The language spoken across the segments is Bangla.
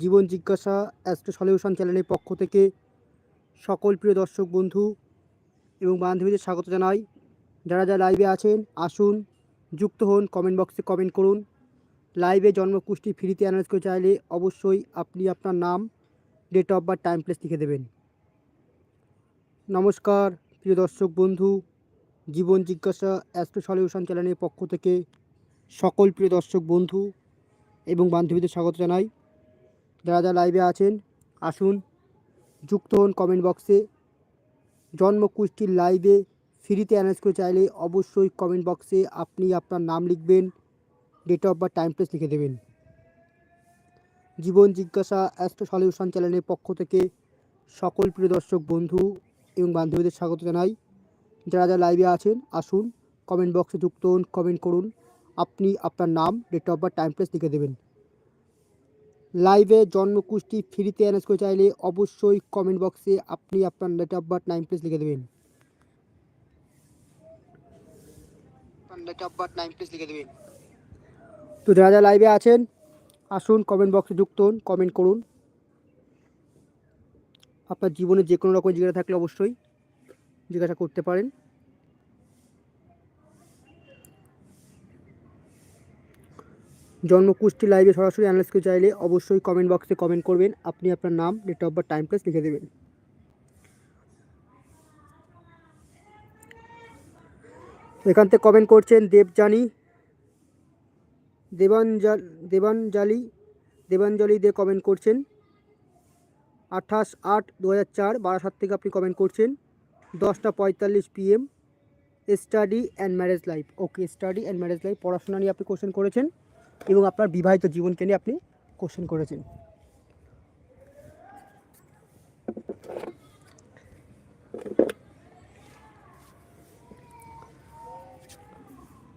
জীবন জিজ্ঞাসা অ্যাস্ট্রো সলিউশন চ্যানেলের পক্ষ থেকে সকল প্রিয় দর্শক, বন্ধু এবং বান্ধবীদের স্বাগত জানাই। যারা যারা লাইভে আছেন, আসুন, যুক্ত হন কমেন্ট বক্সে কমেন্ট করুন। লাইভে জন্মকুষ্টি ফ্রিতে অ্যানালাইজ করে চাইলে অবশ্যই আপনি আপনার নাম date of birth time place লিখে দেবেন। নমস্কার, প্রিয় দর্শক, বন্ধু। জীবন জিজ্ঞাসা অ্যাস্ট্রো সলিউশন চ্যানেলের পক্ষ থেকে সকল প্রিয় দর্শক, বন্ধু এবং বান্ধবীদের স্বাগত জানাই। যারা যারা লাইভে আছেন, আসুন, যুক্ত হন কমেন্ট বক্সে জন্ম কুষ্টির লাইভে ফ্রিতে অ্যানাউন্স করে চাইলে অবশ্যই কমেন্ট বক্সে আপনি আপনার নাম লিখবেন date of birth time place লিখে দেবেন। জীবন জিজ্ঞাসা অ্যাস্ট্রো সলিউশন চ্যানেলের পক্ষ থেকে সকল প্রিয় দর্শক, বন্ধু এবং বান্ধবীদের স্বাগত জানাই। যারা যারা লাইভে আছেন, আসুন কমেন্ট বক্সে যুক্ত হন কমেন্ট করুন। আপনি আপনার নাম date of birth time place লিখে দেবেন। লাইভে জন্মকুষ্টি ফ্রিতে অ্যানাউন্স করে চাইলে অবশ্যই কমেন্ট বক্সে আপনি আপনার date of birth nine place লিখে দেবেন। অফ বার্থ প্লেস লিখে দেবেন। তো যারা যারা লাইভে আছেন, আসুন কমেন্ট বক্সে যুক্ত হন কমেন্ট করুন। আপনার জীবনে যে কোনো রকম জিজ্ঞাসা থাকলে অবশ্যই জিজ্ঞাসা করতে পারেন। জন্মকুষ্টি লাইভে সরাসরি অ্যানালাইজ করতে চাইলে অবশ্যই কমেন্ট বক্সে কমেন্ট করবেন। আপনি আপনার নাম date of birth time place লিখে দেবেন। এখান থেকে কমেন্ট করছেন দেবজানি দেবাঞ্জল দেবাঞ্জালি, দেবাঞ্জলি দিয়ে কমেন্ট করছেন। আঠাশ আট দু হাজার চার, বারাসাত থেকে আপনি কমেন্ট করছেন। দশটা পঁয়তাল্লিশ PM study and marriage life okay study and marriage life পড়াশোনা নিয়ে আপনি কোশ্চেন করেছেন। এবং আপনার বিবাহিত জীবনকে নিয়ে আপনি কোশ্চেন করেছেন।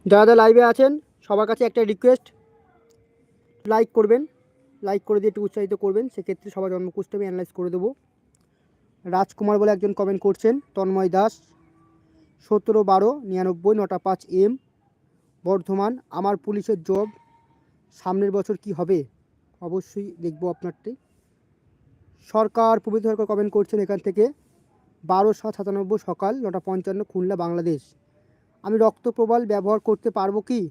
যারা যারা লাইভে আছেন, সবার কাছে একটা রিকোয়েস্ট লাইক করবেন লাইক করে দিয়ে একটু উৎসাহিত করবেন, সেক্ষেত্রে সবার জন্মকুষ্ঠ আমি অ্যানালাইজ করে দেবো। রাজকুমার বলে একজন কমেন্ট করছেন, তন্ময় দাস, সতেরো বারো, নিরানব্বই, নটা পাঁচ এম, বর্ধমান, আমার পুলিশের জব সামনের বছর কি হবে? অবশ্যই দেখব আপনারটি। সরকার প্রভৃতি সরকার কমেন্ট করছেন এখান থেকে বারো সাত সাতানব্বই সকাল নটা পঞ্চান্ন খুলনা, বাংলাদেশ। আমি রক্ত প্রবাল ব্যবহার করতে পারব কি?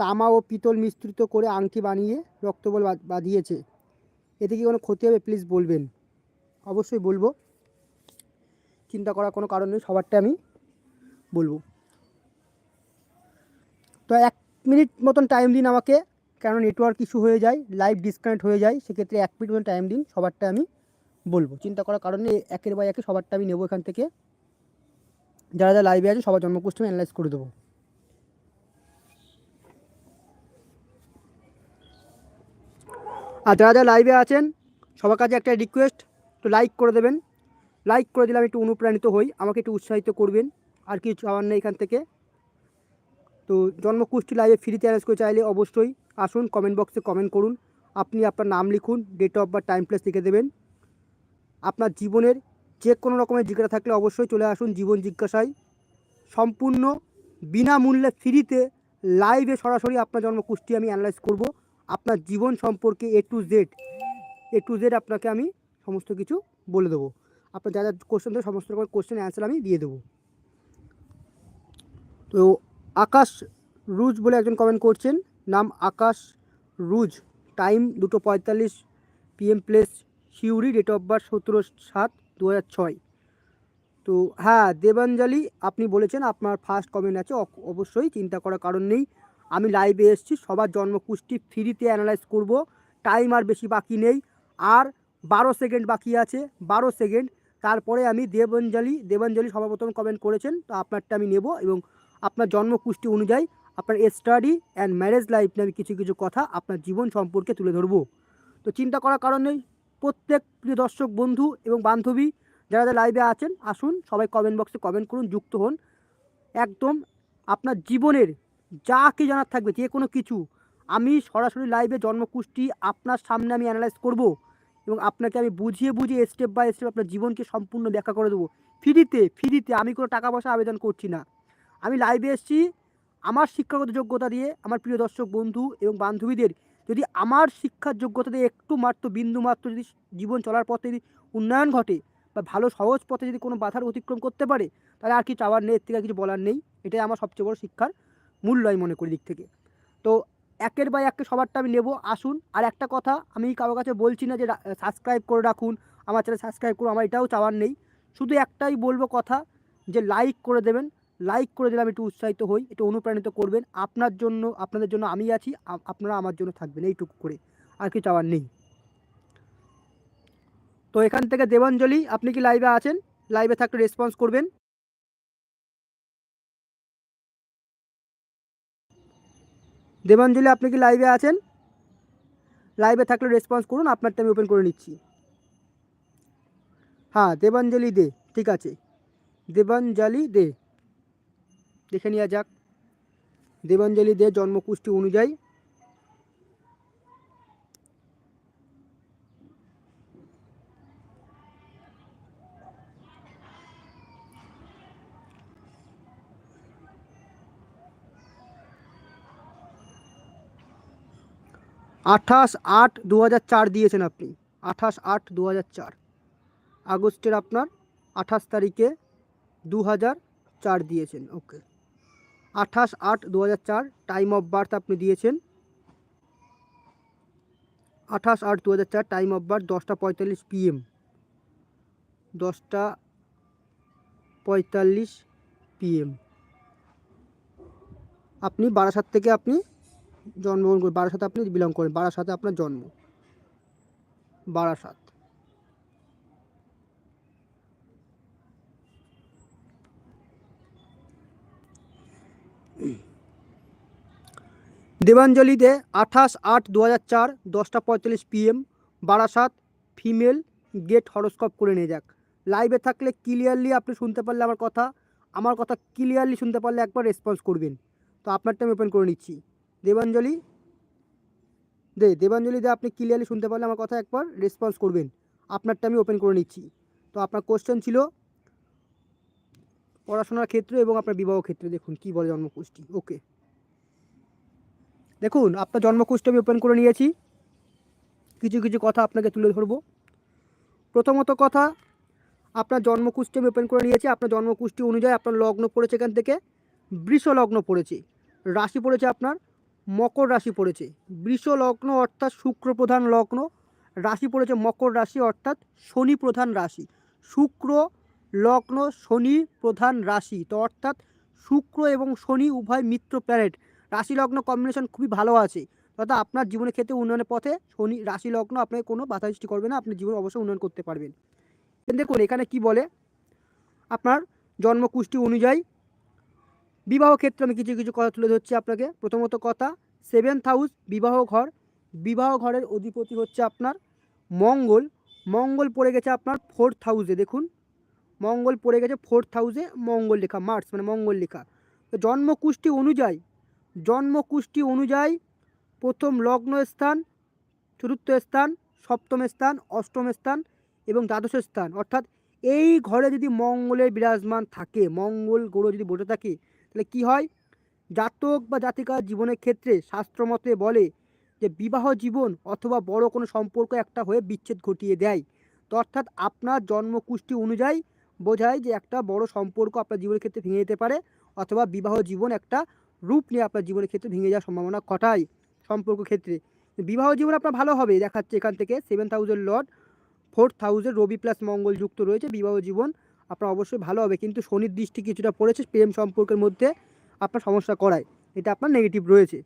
তামা ও পিতল মিশ্রিত করে আংটি বানিয়ে রক্তবল বাঁধিয়েছে। এতে কি কোনো ক্ষতি হবে? প্লিজ বলবেন। অবশ্যই বলব। চিন্তা করার কোনো কারণ নেই সবারটা আমি বলব। তো এক মিনিট মতন টাইম দিন আমাকে। কেন নেটওয়ার্ক ইস্যু হয়ে যায় লাইভ ডিসকানেক্ট হয়ে যায়, সেক্ষেত্রে এক মিনিট মতন টাইম দিন, সবারটা আমি বলব। চিন্তা করার কারণে একের বাই একে সবারটা আমি নেব এখান থেকে। যারা যারা লাইভে আছে, সবার জন্মকুষ্ঠ আমি অ্যানালাইজ করে দেবো। আর যারা যারা লাইভে আছেন, সবার কাছে একটা রিকোয়েস্ট তো লাইক করে দেবেন। লাইক করে দিলে আমি একটু অনুপ্রাণিত হই, আমাকে একটু উৎসাহিত করবেন। আর কিছু চাওয়ার নেই এখান থেকে। তো জন্মকুষ্টি লাইভে ফ্রিতে অ্যারেঞ্জ করে চাইলে অবশ্যই আসুন কমেন্ট বক্সে কমেন্ট করুন। আপনি আপনার নাম লিখুন ডেট অফ বা টাইম প্লেস লিখে দেবেন। আপনার জীবনের যে কোনো রকমের জিজ্ঞাসা থাকলে অবশ্যই চলে আসুন জীবন জিজ্ঞাসায়। সম্পূর্ণ বিনামূল্যে ফ্রিতে লাইভে সরাসরি আপনার জন্মকুষ্টি আমি অ্যানালাইজ করব। আপনার জীবন সম্পর্কে A to Z A to Z আপনাকে আমি সমস্ত কিছু বলে দেবো। আপনার যা যা কোশ্চেন সমস্ত রকমের কোশ্চেন অ্যান্সার আমি দিয়ে দেবো। তো আকাশ রুজ বলে একজন কমেন্ট করছেন। নাম আকাশ রুজ। টাইম দুটো পঁয়তাল্লিশ PM place Siuri date of birth সতেরো সাত দু হাজার ছয়। তো হ্যাঁ দেবাঞ্জলি আপনি বলেছেন, আপনার ফার্স্ট কমেন্ট আছে অবশ্যই চিন্তা করার কারণ নেই। আমি লাইভে এসেছি, সবার জন্মকুষ্টি ফ্রিতে অ্যানালাইজ করব। টাইম আর বেশি বাকি নেই। আর বারো সেকেন্ড বাকি আছে, বারো সেকেন্ড তারপরে আমি দেবাঞ্জলি দেবাঞ্জলি সর্বপ্রথম কমেন্ট করেছেন, তো আপনারটা আমি নেব এবং আপনার জন্মকুষ্টি অনুযায়ী আপনার স্টাডি অ্যান্ড ম্যারেজ লাইফ নিয়ে আমি কিছু কিছু কথা আপনার জীবন সম্পর্কে তুলে ধরবো। তো চিন্তা করার কারণ প্রত্যেক প্রিয় দর্শক, বন্ধু এবং বান্ধবী যারা যারা লাইভে আছেন, আসুন, সবাই কমেন্ট বক্সে কমেন্ট করুন, যুক্ত হন। একদম আপনার জীবনের যা কি জানার থাকবে, যে কোনো কিছু, আমি সরাসরি লাইভে জন্মকুষ্টি আপনার সামনে আমি অ্যানালাইজ করব এবং আপনাকে আমি বুঝিয়ে বুঝিয়ে স্টেপ বাই স্টেপ আপনার জীবনকে সম্পূর্ণ ব্যাখ্যা করে দেবো। ফ্রিতে ফ্রিতে আমি কোনো টাকা পয়সা আবেদন করছি না। আমি লাইভে এসেছি। আমার শিক্ষাগত যোগ্যতা দিয়ে আমার প্রিয় দর্শক, বন্ধু এবং বান্ধবীদের যদি আমার শিক্ষার যোগ্যতা দিয়ে একটু মাত্র, বিন্দু মাত্র যদি জীবন চলার পথে যদি উন্নয়ন ঘটে বা ভালো সহজ পথে যদি কোনো বাধার অতিক্রম করতে পারে, তাহলে আর কি চাওয়ার নেই, এর থেকে কিছু বলার নেই। এটাই আমার সবচেয়ে বড় শিক্ষার মূল্য আমি মনে করি দিক থেকে। তো একের বাই একের সবারটা আমি নেব, আসুন। আর একটা কথা, আমি কারও কাছে বলছি না যে সাবস্ক্রাইব করে রাখুন, আমার চ্যানেল সাবস্ক্রাইব করুন, আমার এটাও চাওয়ার নেই। শুধু একটাই বলব কথা, যে লাইক করে দেবেন লাইক করে দিলে আমি একটু উৎসাহিত হই, একটু অনুপ্রাণিত করবেন। আপনার জন্য, আপনাদের জন্য আমি আছি আপনারা আমার জন্য থাকবেন, এইটুকু করে। আর কিছু চাওয়ার নেই। তো এখান থেকে দেবাঞ্জলি, আপনি কি লাইভে আছেন? লাইভে থাকলে রেসপন্স করবেন। দেবাঞ্জলি, আপনি কি লাইভে আছেন? লাইভে থাকলে রেসপন্স করুন, আপনারটা আমি ওপেন করে নিচ্ছি। হ্যাঁ দেবাঞ্জলি দে, ঠিক আছে। দেবাঞ্জলি দে। দেখে নেওয়া যাক। দেবাঞ্জলি দে জন্মকুষ্টি অনুযায়ী আঠাশ আট দু হাজার চার দিয়েছেন আপনি। আঠাশ আট দু হাজার চার। আগস্টের আপনার আঠাশ তারিখে দু হাজার চার দিয়েছেন। ওকে। আঠাশ আট দু টাইম অফ বার্থ আপনি দিয়েছেন। আঠাশ আট দু টাইম অফ বার্থ দশটা পঁয়তাল্লিশ পিএম দশটা পঁয়তাল্লিশ পিএম আপনি বারাসাত থেকে আপনি জন্মগ্রহণ করেন, বারাসাতে আপনি বিলং করেন, বারাসাতে আপনার জন্ম। বারাসাত। দেবাঞ্জলি দে আঠাশ আট দু হাজার চার দশটা পঁয়তাল্লিশ PM, Barasat female get horoscope করে নিয়ে যাক। লাইভে থাকলে ক্লিয়ারলি আপনি শুনতে পারলে আমার কথা আমার কথা ক্লিয়ারলি শুনতে পারলে একবার রেসপন্স করবেন। তো আপনারটা আমি ওপেন করে নিচ্ছি। দেবাঞ্জলি, দে দেবাঞ্জলি দে, আপনি ক্লিয়ারলি শুনতে পারলে আমার কথা একবার রেসপন্স করবেন। আপনারটা আমি ওপেন করে নিচ্ছি। তো আপনার কোশ্চেন ছিল পড়াশোনার ক্ষেত্রে এবং আপনার বিবাহ ক্ষেত্রে দেখুন, কী বলে জন্মকুষ্টি ওকে দেখুন, আপনার জন্মকুষ্টি আমি ওপেন করে নিয়েছি। কিছু কিছু কথা আপনাকে তুলে ধরবো। প্রথমত কথা, আপনার জন্মকুষ্টি আমি ওপেন করে নিয়েছি। আপনার জন্মকুষ্টি অনুযায়ী আপনার লগ্ন পড়েছে এখান থেকে। বৃষ লগ্ন পড়েছে। রাশি পড়েছে আপনার, মকর রাশি পড়েছে। বৃষ লগ্ন অর্থাৎ শুক্র প্রধান লগ্ন। রাশি পড়েছে মকর রাশি অর্থাৎ শনি প্রধান রাশি। শুক্র লগ্ন শনি প্রধান রাশি। তো অর্থাৎ শুক্র এবং শনি উভয় মিত্র প্ল্যানেট রাশি লগ্ন কম্বিনেশন খুবই ভালো আছে। অর্থাৎ আপনার জীবনের ক্ষেত্রে উন্নয়নের পথে শনি রাশি লগ্ন আপনাকে কোনো বাধা সৃষ্টি করবে না, আপনি জীবন অবশ্যই উন্নয়ন করতে পারবেন। দেখুন, এখানে কি বলে? আপনার জন্মকুষ্টি অনুযায়ী বিবাহ ক্ষেত্রে আমি কিছু কিছু কথা তুলে ধরছি আপনাকে। প্রথমত কথা সেভেন্থ হাউস বিবাহ ঘর। বিবাহ ঘরের অধিপতি হচ্ছে আপনার মঙ্গল। মঙ্গল পড়ে গেছে আপনার ফোর্থ হাউসে দেখুন। মঙ্গল পড়ে গেছে ফোর্থ হাউসে মঙ্গল লেখা মার্চ মানে মঙ্গল লেখা। জন্মকুষ্টি অনুযায়ী জন্মকুষ্টি অনুযায়ী প্রথম লগ্ন স্থান, চতুর্থ স্থান, সপ্তম স্থান, অষ্টম স্থান এবং দ্বাদশ স্থান। অর্থাৎ এই ঘরে যদি মঙ্গলের বিরাজমান থাকে, মঙ্গল গ্রহ যদি বসে থাকে, তাহলে কি হয়? জাতক বা জাতিকার জীবনের ক্ষেত্রে শাস্ত্রমতে বলে যে বিবাহ জীবন অথবা বড় কোনো সম্পর্ক একটা হয়ে বিচ্ছেদ ঘটিয়ে দেয়। তো অর্থাৎ আপনার জন্মকুষ্টি অনুযায়ী বোঝায় যে একটা বড় সম্পর্ক আপনার জীবনের ক্ষেত্রে ভেঙে যেতে পারে অথবা বিবাহ জীবন একটা রূপ নিয়ে আপনার জীবনের ক্ষেত্রে ভেঙে যাওয়ার সম্ভাবনা ঘটায় সম্পর্ক ক্ষেত্রে? বিবাহ জীবন আপনার ভালো হবে, দেখাচ্ছে এখান থেকে। সেভেন থাউজেন্ড লর্ড ফোর্থ হাউসের রবি প্লাস মঙ্গল যুক্ত রয়েছে, বিবাহ জীবন আপনার অবশ্যই ভালো হবে। কিন্তু শনির দৃষ্টি কিছুটা পড়েছে প্রেম সম্পর্কের মধ্যে আপনার সমস্যা করায়। এটা আপনার নেগেটিভ রয়েছে।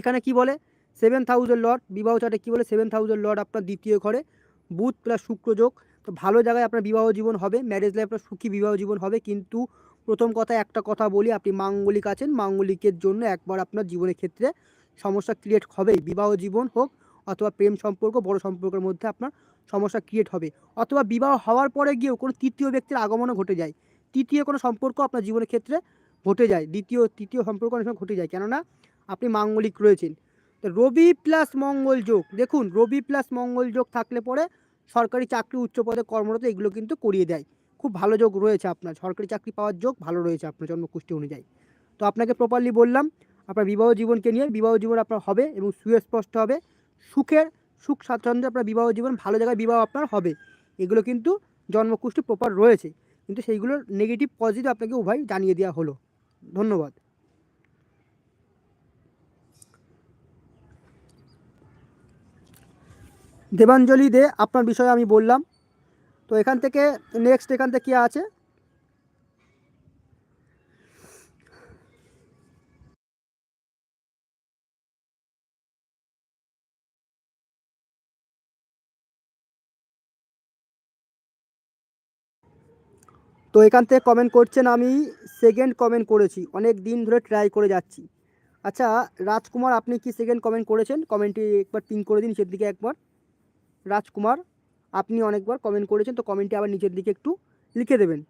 এখানে কি বলে? সেভেন থাউজেন্ড লর্ড, বিবাহ চার্টে কী বলে? সেভেন থাউজেন্ড লর্ড আপনার দ্বিতীয় ঘরে, বুধ প্লাস শুক্র যোগ। তো ভালো জায়গায় আপনার বিবাহ জীবন হবে ম্যারেজ লাইফ আপনার সুখী বিবাহ জীবন হবে। কিন্তু প্রথম কথা একটা কথা বলি, আপনি মাঙ্গলিক আছেন, মাঙ্গলিকের জন্য একবার আপনার জীবনের ক্ষেত্রে সমস্যা ক্রিয়েট হবেই। বিবাহ জীবন হোক অথবা প্রেম সম্পর্ক, বড় সম্পর্কের মধ্যে আপনার সমস্যা ক্রিয়েট হবে। অথবা বিবাহ হওয়ার পরে গিয়েও কোনো তৃতীয় ব্যক্তির আগমনও ঘটে যায়। তৃতীয় কোনো সম্পর্ক আপনার জীবনের ক্ষেত্রে ঘটে যায়। দ্বিতীয়, তৃতীয় সম্পর্ক অনেক সময় ঘটে যায়। কেননা আপনি মাঙ্গলিক রয়েছেন। তো রবি প্লাস মঙ্গল যোগ, দেখুন রবি প্লাস মঙ্গল যোগ থাকলে পরে সরকারি চাকরি উচ্চ পদে কর্মরত এগুলো কিন্তু করিয়ে দেয়। খুব ভালো যোগ রয়েছে আপনার। সরকারি চাকরি পাওয়ার যোগ ভালো রয়েছে আপনার জন্মকুষ্টি অনুযায়ী। তো আপনাকে প্রপারলি বললাম, আপনার বিবাহ জীবনকে নিয়ে বিবাহ জীবন আপনার হবে এবং সুস্পষ্ট হবে। সুখের, সুখ স্বাচ্ছন্দ্যে আপনার বিবাহ জীবন, ভালো জায়গায় বিবাহ আপনার হবে। এগুলো কিন্তু জন্মকুষ্টি প্রপার রয়েছে। কিন্তু সেইগুলোর নেগেটিভ পজিটিভ আপনাকে উভয় জানিয়ে দেওয়া হলো। ধন্যবাদ। দেবাঞ্জলি দে, আপনার বিষয়ে আমি বললাম। তো এখান থেকে নেক্সট এখান থেকে কী আছে? তো এখান থেকে কমেন্ট করছেন আমি সেকেন্ড কমেন্ট করেছি। অনেক দিন ধরে ট্রাই করে যাচ্ছি। আচ্ছা রাজকুমার, আপনি কি সেকেন্ড কমেন্ট করেছেন? কমেন্টটি একবার পিন করে দিন, সেদিকে একবার। রাজকুমার। আপনি অনেকবার কমেন্ট করেছেন তো কমেন্টটি আবার নিচের দিকে একটু লিখে দেবেন।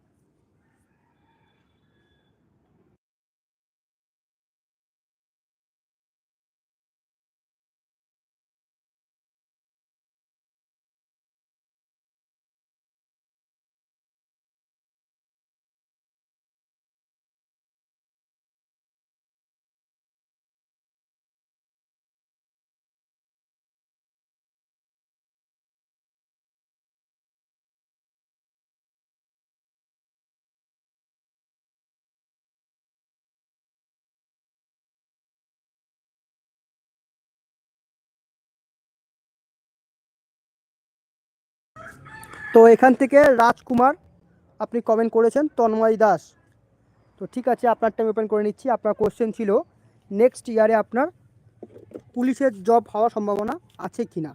তো এখান থেকে রাজকুমার, আপনি কমেন্ট করেছেন তন্ময় দাস। তো ঠিক আছে, আপনার টাইম ওপেন করে নিচ্ছি। আপনার কোশ্চেন ছিল নেক্সট ইয়ারে আপনার পুলিশের জব হওয়ার সম্ভাবনা আছে কি না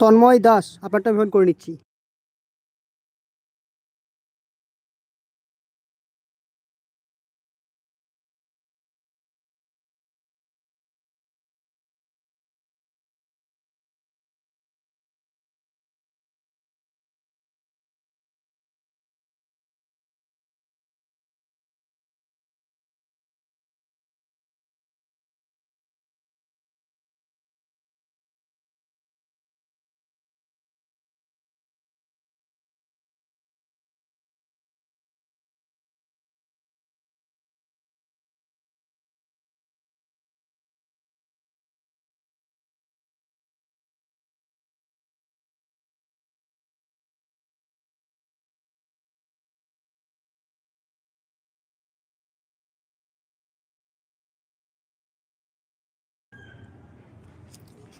তন্ময় দাস আপনারটা আমি করে নিচ্ছি।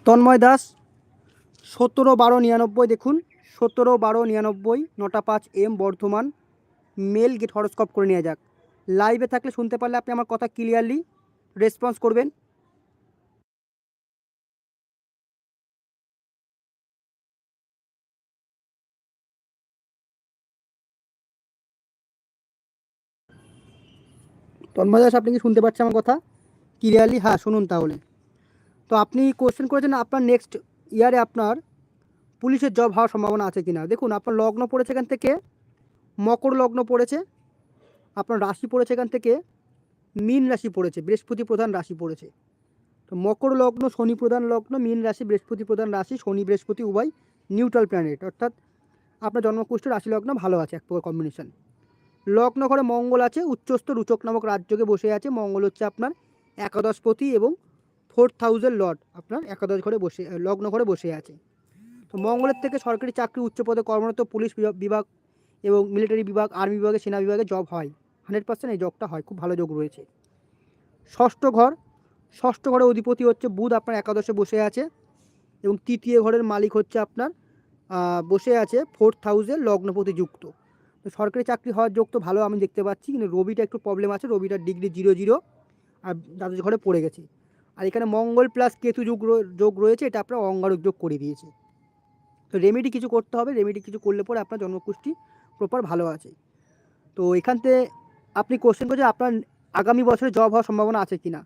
তন্ময় দাস, সতেরো বারো নিরানব্বই দেখুন, সতেরো বারো নিরানব্বই, নটা পাঁচ AM Bardhaman male get horoscope করে নেওয়া যাক। লাইভে থাকলে শুনতে পারলে আপনি আমার কথা ক্লিয়ারলি রেসপন্স করবেন। তন্ময় দাস, আপনি কি শুনতে পাচ্ছেন আমার কথা? ক্লিয়ারলি হ্যাঁ শুনুন তাহলে। তো আপনি কোয়েশ্চেন করেছেন আপনার নেক্সট ইয়ারে আপনার পুলিশের জব হওয়ার সম্ভাবনা আছে কি না দেখুন, আপনার লগ্ন পড়েছে এখান থেকে, মকর লগ্ন পড়েছে, আপনার রাশি পড়েছে এখান থেকে, মীন রাশি পড়েছে, বৃহস্পতি প্রধান রাশি পড়েছে। তো মকর লগ্ন, শনি প্রধান লগ্ন, মীন রাশি, বৃহস্পতি প্রধান রাশি, শনি, বৃহস্পতি, উভয় নিউট্রাল প্ল্যানেট অর্থাৎ আপনার জন্মকুষ্ঠ রাশি লগ্ন ভালো আছে, এক প্রকার কম্বিনেশন লগ্ন ঘরে মঙ্গল আছে, উচ্চস্থ রুচক নামক রাজ্যকে বসে আছে, মঙ্গল হচ্ছে আপনার একাদশপতি এবং ফোর থাউজেন্ড লট আপনার একাদশ ঘরে বসে লগ্ন ঘরে বসে আছে। তো মঙ্গলের থেকে সরকারি চাকরি, উচ্চ পদে কর্মরত পুলিশ বিভাগ এবং মিলিটারি বিভাগ, আর্মি বিভাগে, সেনা বিভাগে জব হয়। হান্ড্রেড পার্সেন্ট এই জবটা হয়, খুব ভালো যোগ রয়েছে। ষষ্ঠ ঘর, ষষ্ঠ ঘরের অধিপতি হচ্ছে বুধ, আপনার একাদশে বসে আছে। এবং তৃতীয় ঘরের মালিক হচ্ছে আপনার বসে আছে ফোর থাউজেন্ড লগ্নপতি যুক্ত তো সরকারি চাকরি হওয়ার যোগ তো ভালো আমি দেখতে পাচ্ছি, কিন্তু রবিটা একটু প্রবলেম আছে রবিটা ডিগ্রি জিরো জিরো আর দ্বাদশ ঘরে পড়ে গেছে। আর এখানে মঙ্গল প্লাস কেতু যোগ যোগ রয়েছে, এটা আপনার অঙ্গারক যোগ করে দিয়েছে। তো রেমেডি কিছু করতে হবে রেমেডি কিছু করলে পরে আপনার জন্মকুষ্টি প্রপার ভালো আছে। তো এখান থেকে আপনি কোশ্চেন করছেন আপনার আগামী বছরে জব হওয়ার সম্ভাবনা আছে কি না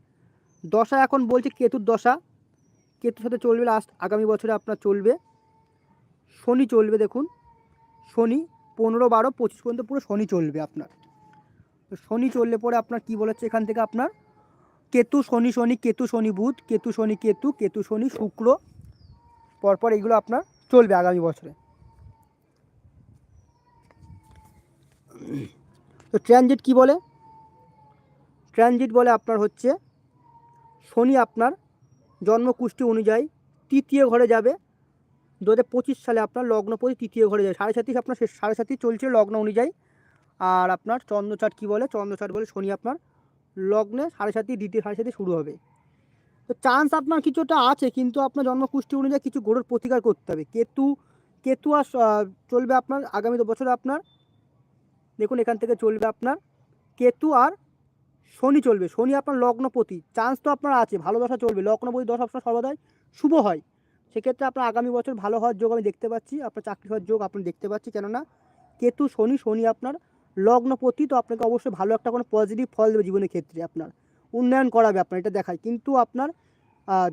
দশা এখন বলছে কেতুর দশা। কেতুর সাথে চলবে লাস্ট আগামী বছরে আপনার চলবে। শনি চলবে দেখুন। শনি পনেরো, বারো, পঁচিশ পর্যন্ত পুরো শনি চলবে আপনার। শনি চললে পরে আপনার কি বলেছে এখান থেকে আপনার কেতু, শনি শনি, কেতু, শনি বুধ, কেতু, শনি, কেতু কেতু, শনি, শুক্র, পরপর এইগুলো আপনার চলবে আগামী বছরে। তো ট্রানজিট কি বলে? ট্রানজিট বলে আপনার হচ্ছে, শনি আপনার জন্মকুষ্টি অনুযায়ী তৃতীয় ঘরে যাবে। দু হাজার পঁচিশ সালে আপনার লগ্ন প্রতি তৃতীয় ঘরে যাবে। সাড়ে সাতই আপনার সাড়ে সাতই চলছে লগ্ন অনুযায়ী। আর আপনার চন্দ্রচাট কী বলে? চন্দ্রচাট বলে শনি আপনার লগ্নে সাড়ে সাতই দ্বিতীয় সাড়ে সাতই শুরু হবে। তো চান্স আপনার কিছুটা আছে, কিন্তু আপনার জন্মকুষ্টি অনুযায়ী কিছু গরুর প্রতিকার করতে হবে। কেতু কেতু আর চলবে আপনার আগামী দু বছরে আপনার, দেখুন এখান থেকে চলবে আপনার, কেতু আর শনি চলবে। শনি আপনার লগ্নপতি। চান্স তো আপনার আছে, ভালো দশা চলবে। লগ্নপতি দশা আপনার সর্বদাই শুভ হয়। সেক্ষেত্রে আপনার আগামী বছর ভালো হওয়ার যোগ আমি দেখতে পাচ্ছি, আপনার চাকরি হওয়ার যোগ আপনি দেখতে পাচ্ছি, কেননা কেতু, শনি শনি আপনার লগ্নপতি তো আপনাকে অবশ্যই ভালো একটা কোনো পজিটিভ ফল দেবে জীবনের ক্ষেত্রে আপনার। উন্নয়ন করাবে আপনার, এটা দেখায়। কিন্তু আপনার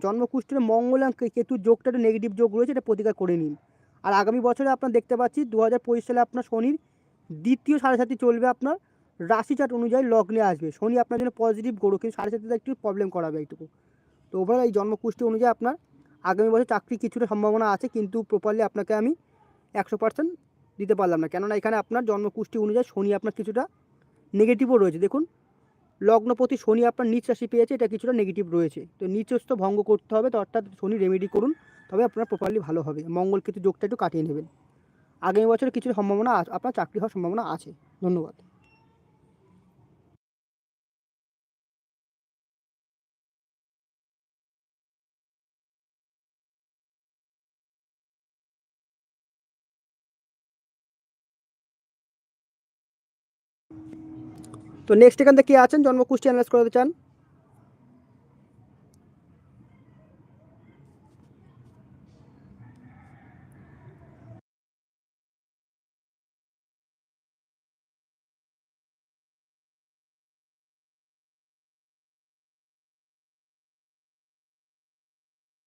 জন্মকুষ্ঠের মঙ্গল আর কেতুর যোগটা একটা নেগেটিভ যোগ রয়েছে, এটা প্রতিকার করে নিন। আর আগামী বছরে আপনার দেখতে পাচ্ছি দু হাজার পঁচিশ সালে আপনার শনির দ্বিতীয় সাড়ে সাথে চলবে আপনার রাশি চার্ট অনুযায়ী লগ্নে আসবে। শনি আপনার জন্য পজিটিভ গরু, কিন্তু সাড়ে সাথে একটু প্রবলেম করাবে এইটুকু। তো ওভারঅল এই জন্মকুষ্ঠি অনুযায়ী আপনার আগামী বছর চাকরি কিছুটা সম্ভাবনা আছে, কিন্তু প্রপারলি আপনাকে আমি একশো পার্সেন্ট দিতে পারলাম না। কেননা এখানে আপনার জন্মকুষ্টি অনুযায়ী শনি আপনার কিছুটা নেগেটিভও রয়েছে। দেখুন, লগ্নপতি শনি আপনার নিচ রাশি পেয়েছে, এটা কিছুটা নেগেটিভ রয়েছে। তো নিচস্থ ভঙ্গ করতে হবে, তো অর্থাৎ শনি রেমেডি করুন, তবে আপনার প্রপারলি ভালো হবে। মঙ্গল কিন্তু যোগটা একটু কাটিয়ে নেবেন। আগামী বছরে কিছু সম্ভাবনা আপনার চাকরি হওয়ার সম্ভাবনা আছে। ধন্যবাদ। তো নেক্সট এখান থেকে কে আছেন? জন্মকুষ্টি অ্যানালাইজ করাতে চান?